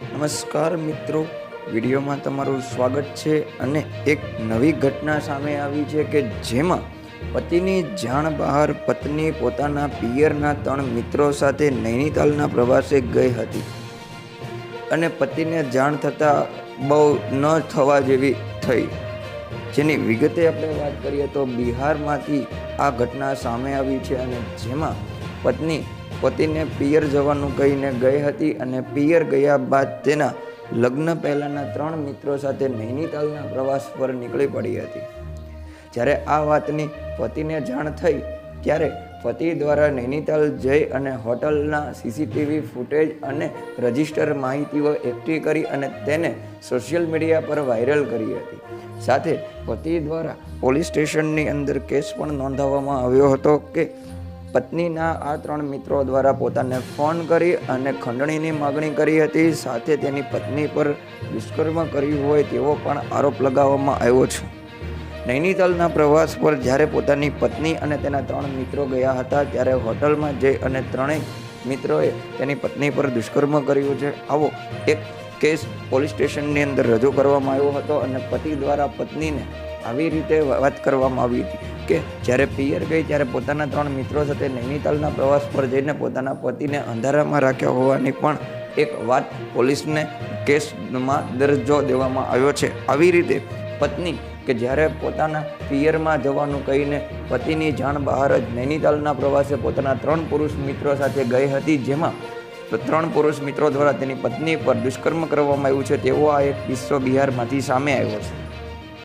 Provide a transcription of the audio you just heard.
નમસ્કાર મિત્રો. વિડીયોમાં તમારું સ્વાગત છે અને એક નવી ઘટના સામે આવી છે કે જેમાં પતિની જાણ બહાર પત્ની પોતાના પિયરના ત્રણ મિત્રો સાથે નૈનીતાલના પ્રવાસે ગઈ હતી. અને પતિને જાણ થતાં બહુ ન થવા જેવી થઈ. જેની વિગતે આપણે વાત કરીએ તો બિહારમાંથી આ ઘટના સામે આવી છે અને જેમાં પત્ની પતિને પિયર જવાનું કહીને ગઈ હતી અને પિયર ગયા બાદ તેના લગ્ન પહેલાંના ત્રણ મિત્રો સાથે નૈનીતાલના પ્રવાસ પર નીકળી પડી હતી. જ્યારે આ વાતની પતિને જાણ થઈ, ત્યારે પતિ દ્વારા નૈનીતાલ જઈ અને હોટલના સીસીટીવી ફૂટેજ અને રજિસ્ટર માહિતીઓ એકઠી કરી અને તેને સોશિયલ મીડિયા પર વાયરલ કરી હતી. સાથે પતિ દ્વારા પોલીસ સ્ટેશનની અંદર કેસ પણ નોંધાવવામાં આવ્યો હતો કે પત્નીના આ ત્રણ મિત્રો દ્વારા પોતાને ફોન કરી અને ખંડણીની માગણી કરી હતી. સાથે તેની પત્ની પર દુષ્કર્મ કર્યું હોય તેવો પણ આરોપ લગાવવામાં આવ્યો છે. નૈનીતાલના પ્રવાસ પર જ્યારે પોતાની પત્ની અને તેના ત્રણ મિત્રો ગયા હતા, ત્યારે હોટલમાં જઈ અને ત્રણેય મિત્રોએ તેની પત્ની પર દુષ્કર્મ કર્યું છે. આવો એક કેસ પોલીસ સ્ટેશનની અંદર રજૂ કરવામાં આવ્યો હતો અને પતિ દ્વારા પત્નીને આવી રીતે વાત કરવામાં આવી હતી કે જ્યારે પિયર ગઈ ત્યારે પોતાના ત્રણ મિત્રો સાથે નૈનીતાલના પ્રવાસ પર જઈને પોતાના પતિને અંધારામાં રાખ્યા હોવાની પણ એક વાત પોલીસને કેસમાં દરજ્જો દેવામાં આવ્યો છે. આવી રીતે પત્ની કે જ્યારે પોતાના પિયરમાં જવાનું કહીને પતિની જાણ બહાર જ નૈનીતાલના પ્રવાસે પોતાના ત્રણ પુરુષ મિત્રો સાથે ગઈ હતી, જેમાં ત્રણ પુરુષ મિત્રો દ્વારા તેની પત્ની પર દુષ્કર્મ કરવામાં આવ્યું છે, તેવો આ એક કિસ્સો બિહારમાંથી સામે આવ્યો છે.